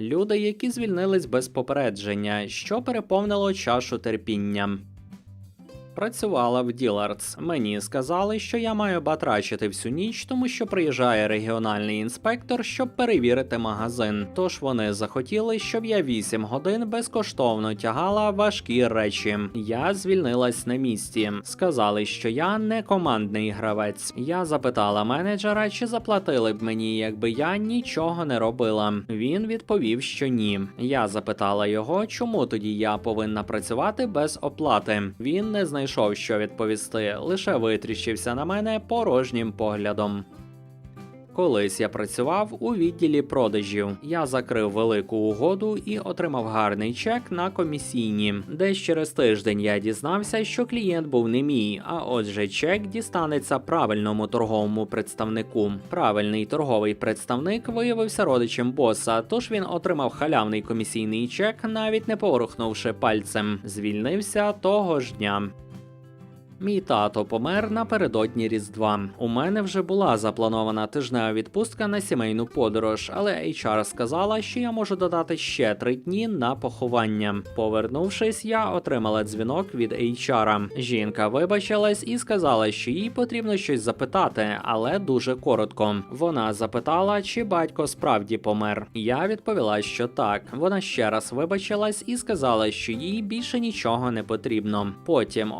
Люди, які звільнились без попередження, що переповнило чашу терпіння. Працювала в Ділардс. Мені сказали, що я маю батрачити всю ніч, тому що приїжджає регіональний інспектор, щоб перевірити магазин. Тож вони захотіли, щоб я 8 годин безкоштовно тягала важкі речі. Я звільнилась на місці. Сказали, що я не командний гравець. Я запитала менеджера, чи заплатили б мені, якби я нічого не робила. Він відповів, що ні. Я запитала його, чому тоді я повинна працювати без оплати. Він не знайшов, що відповісти, лише витріщився на мене порожнім поглядом. Колись я працював у відділі продажів. Я закрив велику угоду і отримав гарний чек на комісійні. Десь через тиждень я дізнався, що клієнт був не мій, а отже, чек дістанеться правильному торговому представнику. Правильний торговий представник виявився родичем боса, тож він отримав халявний комісійний чек, навіть не поворухнувши пальцем. Звільнився того ж дня. Мій тато помер напередодні Різдва. У мене вже була запланована тижнева відпустка на сімейну подорож, але HR сказала, що я можу додати ще три дні на поховання. Повернувшись, я отримала дзвінок від HR. Жінка вибачилась і сказала, що їй потрібно щось запитати, але дуже коротко. Вона запитала, чи батько справді помер. Я відповіла, що так. Вона ще раз вибачилась і сказала, що їй більше нічого не потрібно. Потім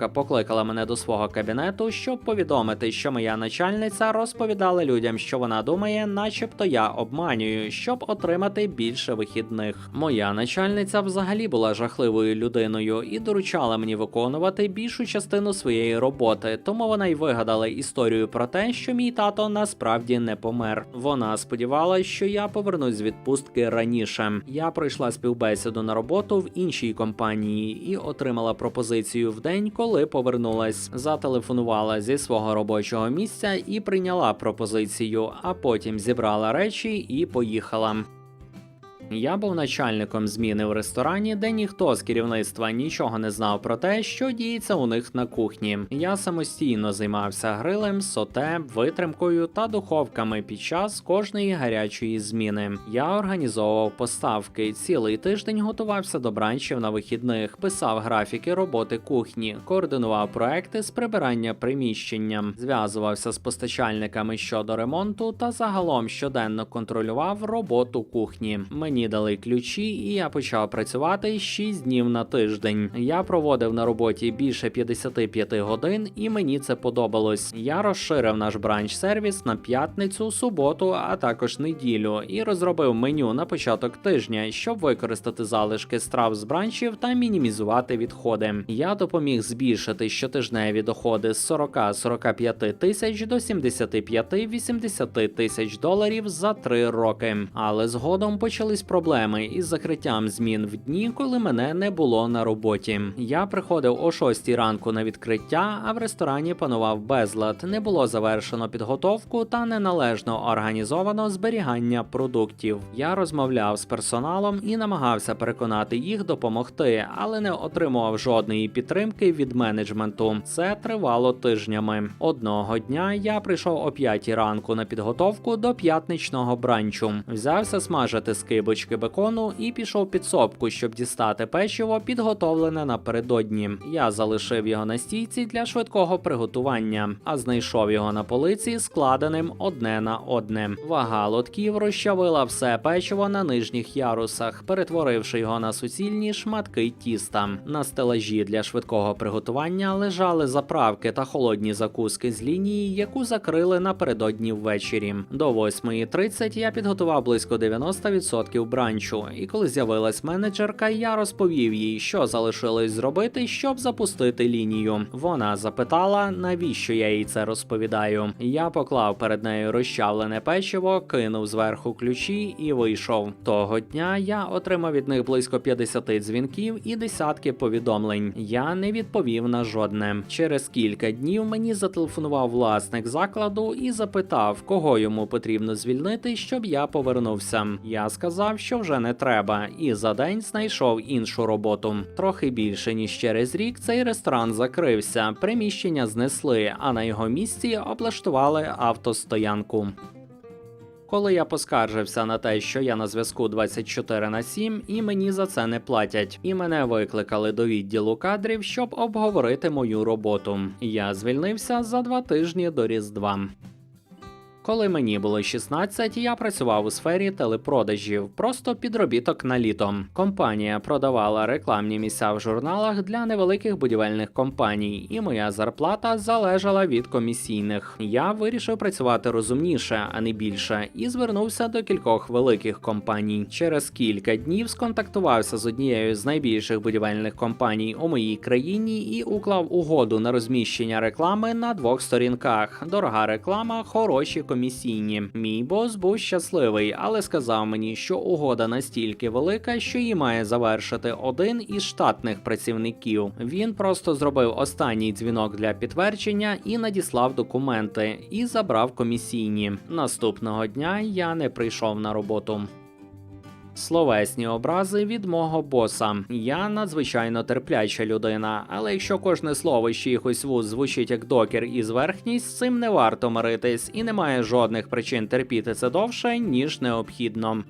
офіс-менеджерка покликала мене до свого кабінету, щоб повідомити, що моя начальниця розповідала людям, що вона думає, начебто я обманюю, щоб отримати більше вихідних. Моя начальниця взагалі була жахливою людиною і доручала мені виконувати більшу частину своєї роботи, тому вона й вигадала історію про те, що мій тато насправді не помер. Вона сподівалася, що я повернусь з відпустки раніше. Я пройшла співбесіду на роботу в іншій компанії і отримала пропозицію в день, коли повернулась. Зателефонувала зі свого робочого місця і прийняла пропозицію, а потім зібрала речі і поїхала. Я був начальником зміни в ресторані, де ніхто з керівництва нічого не знав про те, що діється у них на кухні. Я самостійно займався грилем, соте, витримкою та духовками під час кожної гарячої зміни. Я організовував поставки. Цілий тиждень готувався до бранчів на вихідних, писав графіки роботи кухні, координував проекти з прибирання приміщення, зв'язувався з постачальниками щодо ремонту та загалом щоденно контролював роботу кухні. Мені дали ключі, і я почав працювати 6 днів на тиждень. Я проводив на роботі більше 55 годин, і мені це подобалось. Я розширив наш бранч сервіс на п'ятницю, суботу, а також неділю, і розробив меню на початок тижня, щоб використати залишки страв з бранчів та мінімізувати відходи. Я допоміг збільшити щотижневі доходи з 40-45 тисяч до 75-80 тисяч доларів за три роки. Але згодом почались проблеми із закриттям змін в дні, коли мене не було на роботі. Я приходив о 6 ранку на відкриття, а в ресторані панував безлад. Не було завершено підготовку та неналежно організовано зберігання продуктів. Я розмовляв з персоналом і намагався переконати їх допомогти, але не отримував жодної підтримки від менеджменту. Це тривало тижнями. Одного дня я прийшов о 5 ранку на підготовку до п'ятничного бранчу. Взявся смажити скибочки бекону і пішов під сопку, щоб дістати печиво, підготовлене напередодні. Я залишив його на стійці для швидкого приготування, а знайшов його на полиці складеним одне на одне. Вага лотків розчавила все печиво на нижніх ярусах, перетворивши його на суцільні шматки тіста. На стелажі для швидкого приготування лежали заправки та холодні закуски з лінії, яку закрили напередодні ввечері. До 8.30 я підготував близько 90% бранчу, і коли з'явилась менеджерка, я розповів їй, що залишилось зробити, щоб запустити лінію. Вона запитала, навіщо я їй це розповідаю. Я поклав перед нею розчавлене печиво, кинув зверху ключі і вийшов. Того дня я отримав від них близько 50 дзвінків і десятки повідомлень. Я не відповів на жодне. Через кілька днів мені зателефонував власник закладу і запитав, кого йому потрібно звільнити, щоб я повернувся. Я сказав, що вже не треба, і за день знайшов іншу роботу. Трохи більше ніж через рік цей ресторан закрився, приміщення знесли, а на його місці облаштували автостоянку. Коли я поскаржився на те, що я на зв'язку 24 на 7 і мені за це не платять, і мене викликали до відділу кадрів, щоб обговорити мою роботу. Я звільнився за два тижні до Різдва. Коли мені було 16, я працював у сфері телепродажів, просто підробіток на літо. Компанія продавала рекламні місця в журналах для невеликих будівельних компаній, і моя зарплата залежала від комісійних. Я вирішив працювати розумніше, а не більше, і звернувся до кількох великих компаній. Через кілька днів сконтактувався з однією з найбільших будівельних компаній у моїй країні і уклав угоду на розміщення реклами на двох сторінках. Дорога реклама, хороші комісійні. Мій бос був щасливий, але сказав мені, що угода настільки велика, що її має завершити один із штатних працівників. Він просто зробив останній дзвінок для підтвердження і надіслав документи, і забрав комісійні. Наступного дня я не прийшов на роботу. Словесні образи від мого боса. Я надзвичайно терпляча людина, але якщо кожне слово з чиїхось вуз звучить як докір і зверхність, цим не варто миритись і немає жодних причин терпіти це довше, ніж необхідно.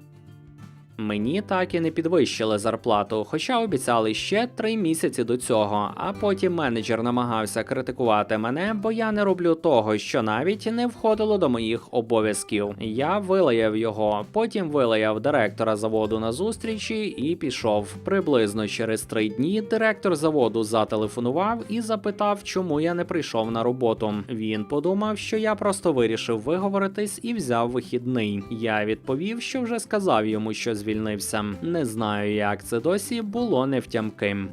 Мені так і не підвищили зарплату, хоча обіцяли ще три місяці до цього. А потім менеджер намагався критикувати мене, бо я не роблю того, що навіть не входило до моїх обов'язків. Я вилаяв його, потім вилаяв директора заводу на зустрічі і пішов. Приблизно через три дні директор заводу зателефонував і запитав, чому я не прийшов на роботу. Він подумав, що я просто вирішив виговоритись і взяв вихідний. Я відповів, що вже сказав йому, що звільнився. Не знаю, як це досі було невтямким.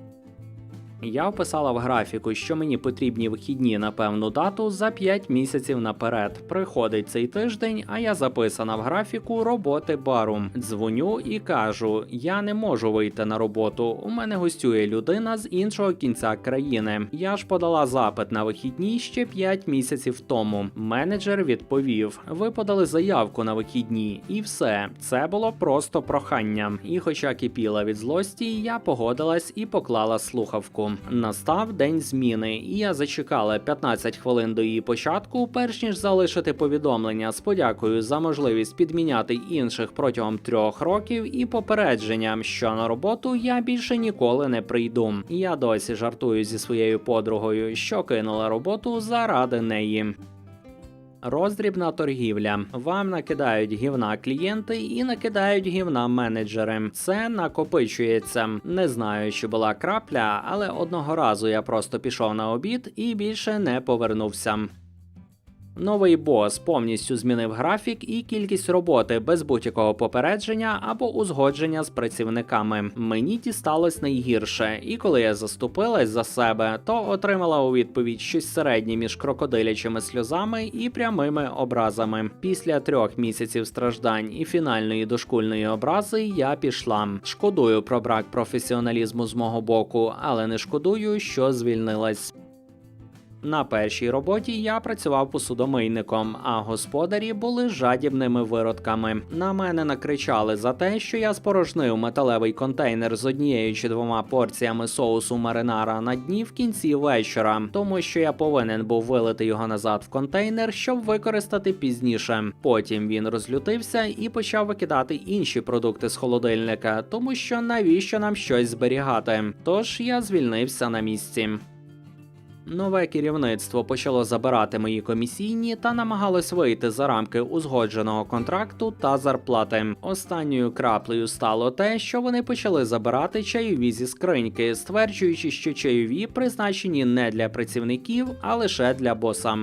Я вписала в графіку, що мені потрібні вихідні на певну дату за 5 місяців наперед. Приходить цей тиждень, а я записана в графіку роботи бару. Дзвоню і кажу: я не можу вийти на роботу. У мене гостює людина з іншого кінця країни. Я ж подала запит на вихідні ще 5 місяців тому. Менеджер відповів: ви подали заявку на вихідні, і все. Це було просто прохання. І, хоча кипіла від злості, я погодилась і поклала слухавку. Настав день зміни, і я зачекала 15 хвилин до її початку, перш ніж залишити повідомлення з подякою за можливість підміняти інших протягом трьох років і попередженням, що на роботу я більше ніколи не прийду. Я досі жартую зі своєю подругою, що кинула роботу заради неї. Роздрібна торгівля. Вам накидають гівна клієнти і накидають гівна менеджери. Це накопичується. Не знаю, чи була крапля, але одного разу я просто пішов на обід і більше не повернувся. Новий бос повністю змінив графік і кількість роботи без будь-якого попередження або узгодження з працівниками. Мені дісталось найгірше, і коли я заступилась за себе, то отримала у відповідь щось середнє між крокодилячими сльозами і прямими образами. Після трьох місяців страждань і фінальної дошкульної образи я пішла. Шкодую про брак професіоналізму з мого боку, але не шкодую, що звільнилась. На першій роботі я працював посудомийником, а господарі були жадібними виродками. На мене накричали за те, що я спорожнив металевий контейнер з однією чи двома порціями соусу маринара на дні в кінці вечора, тому що я повинен був вилити його назад в контейнер, щоб використати пізніше. Потім він розлютився і почав викидати інші продукти з холодильника, тому що навіщо нам щось зберігати? Тож я звільнився на місці. Нове керівництво почало забирати мої комісійні та намагалось вийти за рамки узгодженого контракту та зарплати. Останньою краплею стало те, що вони почали забирати чайові зі скриньки, стверджуючи, що чайові призначені не для працівників, а лише для боса.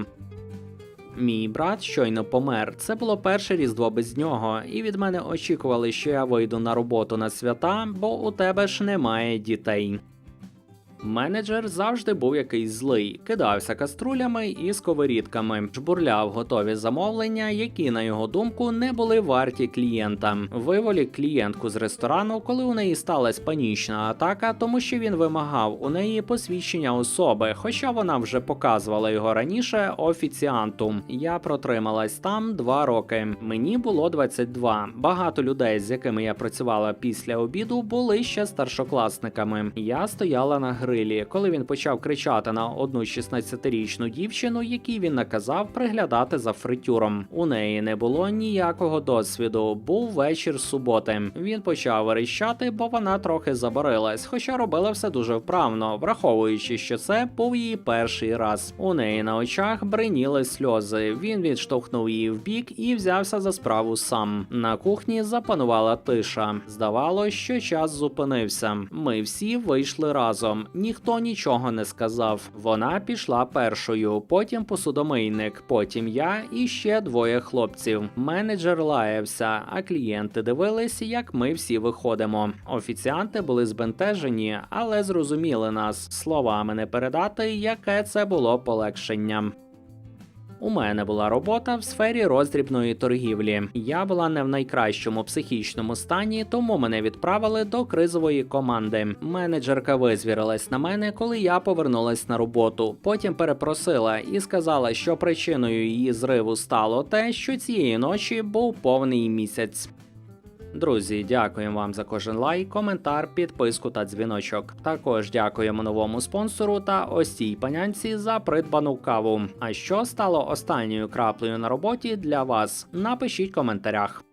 Мій брат щойно помер. Це було перше різдво без нього, і від мене очікували, що я вийду на роботу на свята, бо у тебе ж немає дітей. Менеджер завжди був якийсь злий, кидався каструлями і сковорідками, жбурляв готові замовлення, які, на його думку, не були варті клієнта. Виволік клієнтку з ресторану, коли у неї сталася панічна атака, тому що він вимагав у неї посвідчення особи, хоча вона вже показувала його раніше офіціанту. Я протрималась там два роки. Мені було 22. Багато людей, з якими я працювала після обіду, були ще старшокласниками. Я стояла на гри Рилі, коли він почав кричати на одну 16-річну дівчину, якій він наказав приглядати за фритюром. У неї не було ніякого досвіду. Був вечір суботи. Він почав верещати, бо вона трохи заборилась, хоча робила все дуже вправно, враховуючи, що це був її перший раз. У неї на очах бриніли сльози. Він відштовхнув її в бік і взявся за справу сам. На кухні запанувала тиша. Здавалося, що час зупинився. Ми всі вийшли разом. Ніхто нічого не сказав. Вона пішла першою, потім посудомийник, потім я і ще двоє хлопців. Менеджер лаявся, а клієнти дивились, як ми всі виходимо. Офіціанти були збентежені, але зрозуміли нас словами не передати, яке це було полегшення. У мене була робота в сфері роздрібної торгівлі. Я була не в найкращому психічному стані, тому мене відправили до кризової команди. Менеджерка визвірилась на мене, коли я повернулась на роботу. Потім перепросила і сказала, що причиною її зриву стало те, що цієї ночі був повний місяць. Друзі, дякуємо вам за кожен лайк, коментар, підписку та дзвіночок. Також дякуємо новому спонсору та ось цій панянці за придбану каву. А що стало останньою краплею на роботі для вас? Напишіть в коментарях.